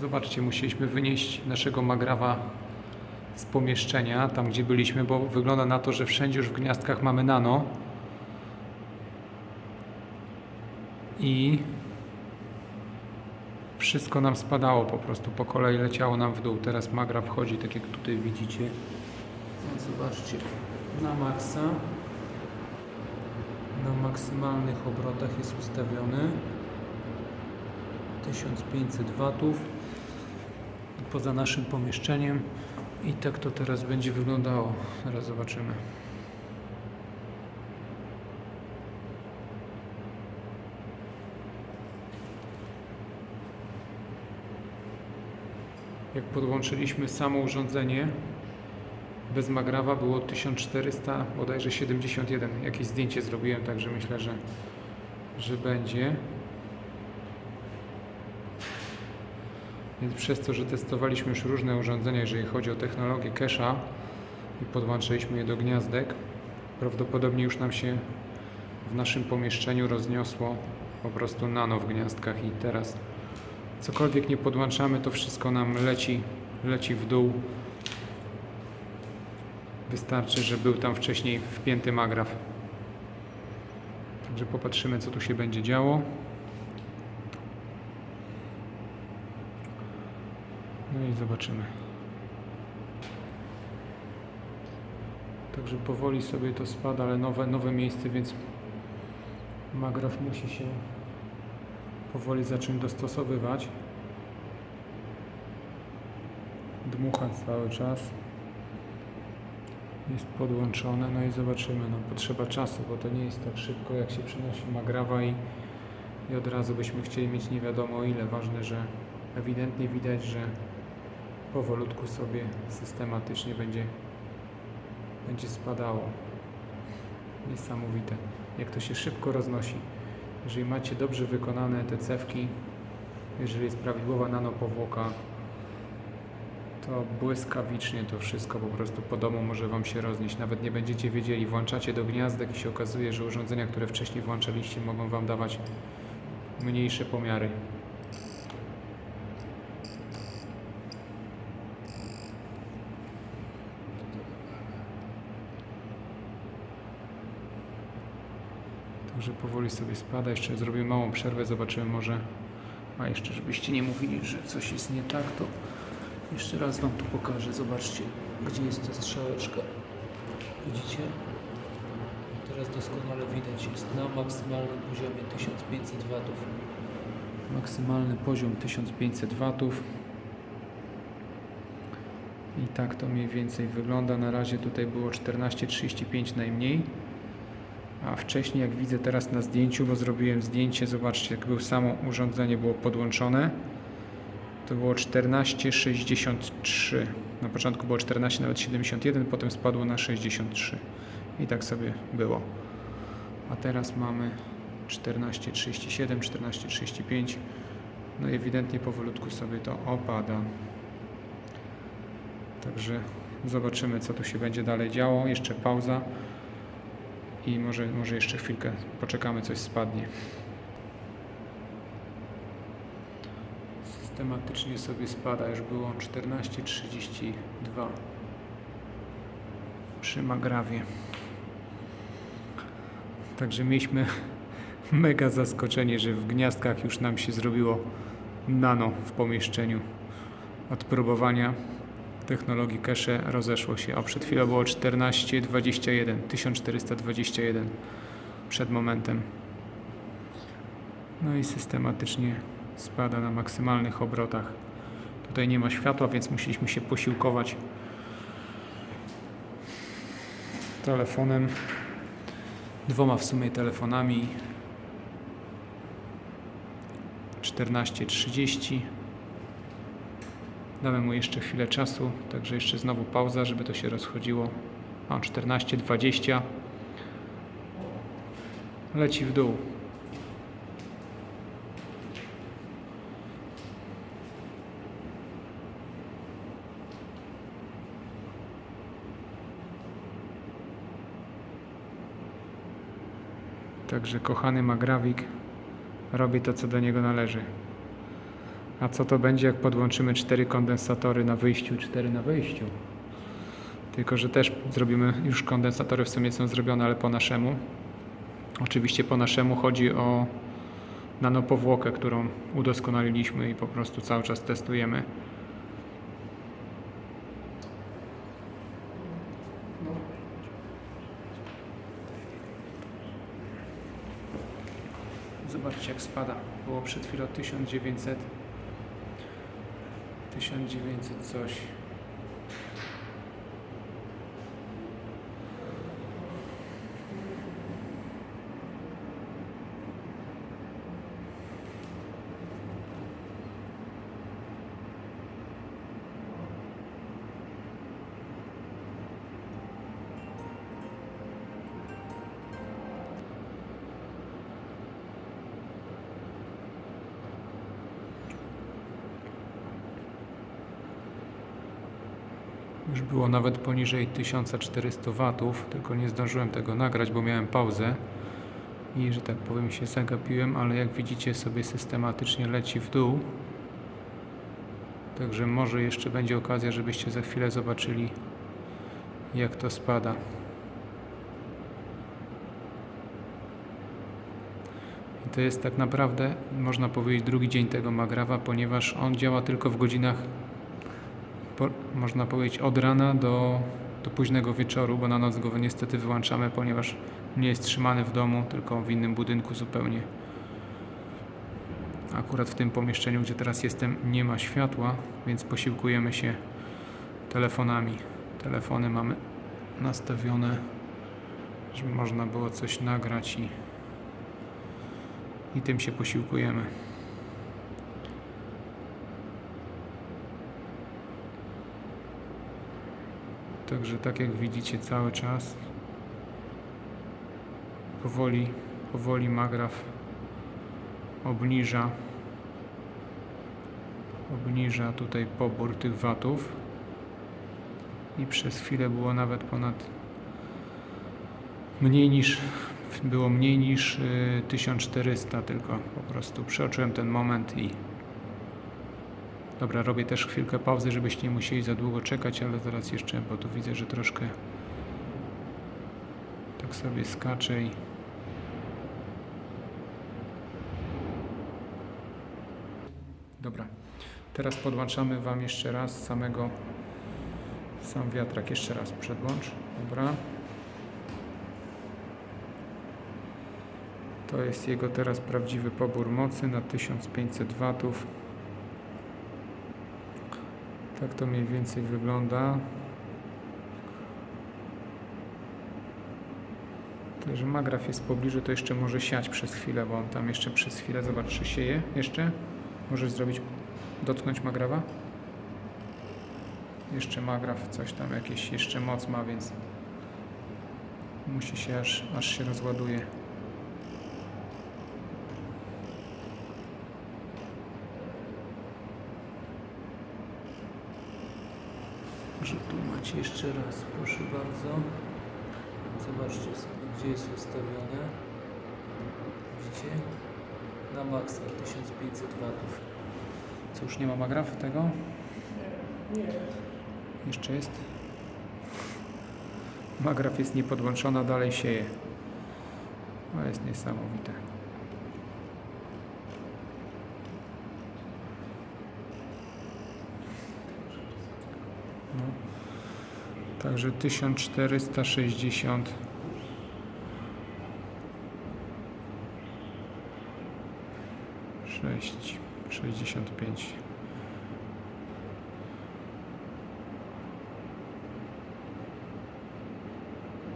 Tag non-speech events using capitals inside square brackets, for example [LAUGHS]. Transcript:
Zobaczcie, musieliśmy wynieść naszego magrawa z pomieszczenia, tam gdzie byliśmy, bo wygląda na to, że wszędzie już w gniazdkach mamy nano. I wszystko nam spadało po prostu, po kolei leciało nam w dół. Teraz magra wchodzi, tak jak tutaj widzicie. Zobaczcie, na maksa. Na maksymalnych obrotach jest ustawiony 1500 watów poza naszym pomieszczeniem i tak to teraz będzie wyglądało. Zaraz zobaczymy. Jak podłączyliśmy samo urządzenie bez magrawa było 1400 bodajże 71. Jakieś zdjęcie zrobiłem, także myślę, że, że będzie. Więc przez to, że testowaliśmy już różne urządzenia, jeżeli chodzi o technologię cache'a i podłączyliśmy je do gniazdek, prawdopodobnie już nam się w naszym pomieszczeniu rozniosło po prostu nano w gniazdkach i teraz cokolwiek nie podłączamy, to wszystko nam leci, leci w dół. Wystarczy, że był tam wcześniej wpięty magraw. Także popatrzymy, co tu się będzie działo. No i zobaczymy. Także powoli sobie to spada, ale nowe, nowe miejsce, więc magraf musi się powoli zacząć dostosowywać. Dmucha cały czas. Jest podłączone, no i zobaczymy. No, potrzeba czasu, bo to nie jest tak szybko, jak się przynosi magrawa i, i od razu byśmy chcieli mieć nie wiadomo ile. Ważne, że ewidentnie widać, że powolutku sobie systematycznie będzie, będzie spadało. Niesamowite, jak to się szybko roznosi. Jeżeli macie dobrze wykonane te cewki, jeżeli jest prawidłowa nanopowłoka, to błyskawicznie to wszystko po prostu po domu może Wam się roznieść. Nawet nie będziecie wiedzieli, włączacie do gniazdek i się okazuje, że urządzenia, które wcześniej włączaliście, mogą Wam dawać mniejsze pomiary. Także powoli sobie spada. Jeszcze zrobię małą przerwę, zobaczymy może. A jeszcze, żebyście nie mówili, że coś jest nie tak, to jeszcze raz Wam tu pokażę. Zobaczcie, gdzie jest ta strzałeczka. Widzicie? Teraz doskonale widać. Jest na maksymalnym poziomie 1500 watów. Maksymalny poziom 1500 watów. I tak to mniej więcej wygląda. Na razie tutaj było 14,35 najmniej. A wcześniej, jak widzę teraz na zdjęciu, bo zrobiłem zdjęcie, zobaczcie, jak było samo urządzenie było podłączone, to było 14,63. Na początku było 14, nawet 71, potem spadło na 63. I tak sobie było. A teraz mamy 14,37, 14,35. No i ewidentnie powolutku sobie to opada. Także zobaczymy, co tu się będzie dalej działo. Jeszcze pauza i może, może jeszcze chwilkę poczekamy, coś spadnie. Systematycznie sobie spada, już było 14,32 przy magrawie. Także mieliśmy [LAUGHS] mega zaskoczenie, że w gniazdkach już nam się zrobiło nano w pomieszczeniu. Od próbowania technologii cache rozeszło się. O, przed chwilą było 1421, 1421 przed momentem. No i systematycznie spada na maksymalnych obrotach. Tutaj nie ma światła, więc musieliśmy się posiłkować telefonem. Dwoma w sumie telefonami. 14.30 Damy mu jeszcze chwilę czasu, także jeszcze znowu pauza, żeby to się rozchodziło. O, 14.20 Leci w dół. Także kochany Magrawik robi to, co do niego należy. A co to będzie, jak podłączymy cztery kondensatory na wyjściu cztery na wejściu? Tylko, że też zrobimy, już kondensatory w sumie są zrobione, ale po naszemu. Oczywiście po naszemu chodzi o nanopowłokę, którą udoskonaliliśmy i po prostu cały czas testujemy. Zobaczcie jak spada. Było przed chwilą 1900 1900 coś. Już było nawet poniżej 1400 watów, tylko nie zdążyłem tego nagrać, bo miałem pauzę i że tak powiem się zagapiłem, ale jak widzicie sobie systematycznie leci w dół. Także może jeszcze będzie okazja, żebyście za chwilę zobaczyli jak to spada. I to jest tak naprawdę, można powiedzieć, drugi dzień tego Magrawa, ponieważ on działa tylko w godzinach po, można powiedzieć od rana do, do późnego wieczoru, bo na noc go niestety wyłączamy, ponieważ nie jest trzymany w domu, tylko w innym budynku zupełnie. Akurat w tym pomieszczeniu, gdzie teraz jestem, nie ma światła, więc posiłkujemy się telefonami. Telefony mamy nastawione, żeby można było coś nagrać i, i tym się posiłkujemy. Także tak jak widzicie cały czas powoli, powoli magraf obniża obniża tutaj pobór tych watów. I przez chwilę było nawet ponad mniej niż było mniej niż y, 1400 tylko po prostu. Przeoczyłem ten moment i Dobra, robię też chwilkę pauzy, żebyście nie musieli za długo czekać, ale zaraz jeszcze, bo tu widzę, że troszkę tak sobie skacze i Dobra, teraz podłączamy Wam jeszcze raz samego sam wiatrak, jeszcze raz przedłącz, dobra. To jest jego teraz prawdziwy pobór mocy na 1500 watów. Tak to mniej więcej wygląda. Także magraf jest w pobliżu, to jeszcze może siać przez chwilę, bo on tam jeszcze przez chwilę, zobacz, czy sieje jeszcze. Możesz zrobić, dotknąć magrawa? Jeszcze magraf, coś tam jakieś, jeszcze moc ma, więc musi się aż, aż się rozładuje. Macie jeszcze raz, proszę bardzo. Zobaczcie sobie, gdzie jest ustawione. Widzicie? Na maksa 1500 watów. Co już nie ma magrafu tego? Nie. Jeszcze jest? Magraf jest niepodłączona, dalej sieje. To jest niesamowite. Także 1460 6 65